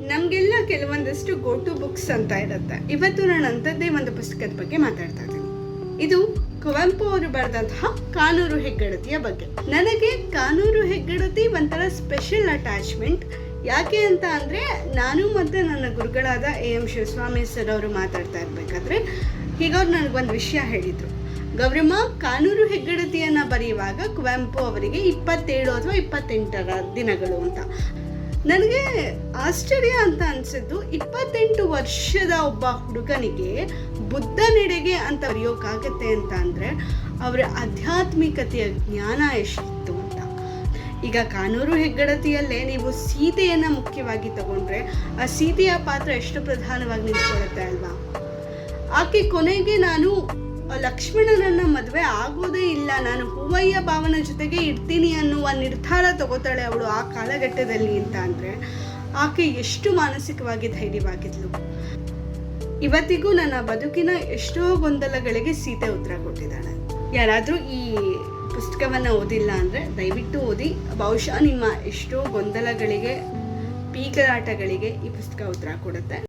ನಮಗೆಲ್ಲ ಕೆಲವೊಂದಷ್ಟು go to books ಅಂತ ಇರುತ್ತೆ. ಇವತ್ತು ನಾನು ಅಂಥದ್ದೇ ಒಂದು ಪುಸ್ತಕದ ಬಗ್ಗೆ ಮಾತಾಡ್ತಾ ಇದ್ದೀನಿ. ಇದು ಕುವೆಂಪು ಅವರು ಬರೆದಂತಹ ಕಾನೂರು ಹೆಗ್ಗಡತಿಯ ಬಗ್ಗೆ. ನನಗೆ ಕಾನೂರು ಹೆಗ್ಗಡತಿ ಒಂಥರ ಸ್ಪೆಷಲ್ ಅಟ್ಯಾಚ್ಮೆಂಟ್ ಯಾಕೆ ಅಂತ ಅಂದರೆ ನಾನು ಮತ್ತು ನನ್ನ ಗುರುಗಳಾದ ಎ ಎಂ ಶಿವಸ್ವಾಮಿ ಸರ್ ಅವರು ಮಾತಾಡ್ತಾ ಇರಬೇಕಾದ್ರೆ ಹೀಗವ್ರು ಒಂದು ವಿಷಯ ಹೇಳಿದರು. ಗೌರಮ್ಮ, ಕಾನೂರು ಹೆಗ್ಗಡತಿಯನ್ನು ಬರೆಯುವಾಗ ಕುವೆಂಪು ಅವರಿಗೆ ಇಪ್ಪತ್ತೇಳು ಅಥವಾ ಇಪ್ಪತ್ತೆಂಟರ ದಿನಗಳು ಅಂತ. ನನಗೆ ಆಶ್ಚರ್ಯ ಅಂತ ಅನಿಸಿದ್ದು, ಇಪ್ಪತ್ತೆಂಟು ವರ್ಷದ ಒಬ್ಬ ಹುಡುಗನಿಗೆ ಬುದ್ಧನೆಡೆಗೆ ಅಂತ ಬರೆಯೋಕ್ಕಾಗತ್ತೆ ಅಂತ ಅಂದರೆ, ಅವರ ಆಧ್ಯಾತ್ಮಿಕತೆಯ ಜ್ಞಾನ ಎಷ್ಟಿತ್ತು ಅಂತ. ಈಗ ಕಾನೂರು ಹೆಗ್ಗಡತಿಯಲ್ಲೇ ನೀವು ಸೀತೆಯನ್ನು ಮುಖ್ಯವಾಗಿ ತಗೊಂಡ್ರೆ, ಆ ಸೀತೆಯ ಪಾತ್ರ ಎಷ್ಟು ಪ್ರಧಾನವಾಗಿ ನಿಂತ್ಕೊಳ್ಳುತ್ತೆ ಅಲ್ವಾ? ಆಕೆ ಕೊನೆಗೆ ನಾನು ಲಕ್ಷ್ಮಣನನ್ನ ಮದುವೆ ಆಗೋದೇ ಇಲ್ಲ. ನಾನು ಹೂವಯ್ಯ ಭಾವನ ಜೊತೆಗೆ ಇರ್ತೀನಿ ಅನ್ನುವ ನಿರ್ಧಾರ ತಗೋತಾಳೆ ಅವಳು ಆ ಕಾಲಘಟ್ಟದಲ್ಲಿ ಅಂತ ಅಂದರೆ ಆಕೆ ಎಷ್ಟು ಮಾನಸಿಕವಾಗಿ ಧೈರ್ಯವಾಗಿದ್ಲು. ಇವತ್ತಿಗೂ ನನ್ನ ಬದುಕಿನ ಎಷ್ಟೋ ಗೊಂದಲಗಳಿಗೆ ಸೀತೆ ಉತ್ತರ ಕೊಟ್ಟಿದ್ದಾಳೆ. ಯಾರಾದರೂ ಈ ಪುಸ್ತಕವನ್ನು ಓದಿಲ್ಲ ಅಂದರೆ ದಯವಿಟ್ಟು ಓದಿ. ಬಹುಶಃ ನಿಮ್ಮ ಎಷ್ಟೋ ಗೊಂದಲಗಳಿಗೆ, ಪೀಕಲಾಟಗಳಿಗೆ ಈ ಪುಸ್ತಕ ಉತ್ತರ ಕೊಡುತ್ತೆ.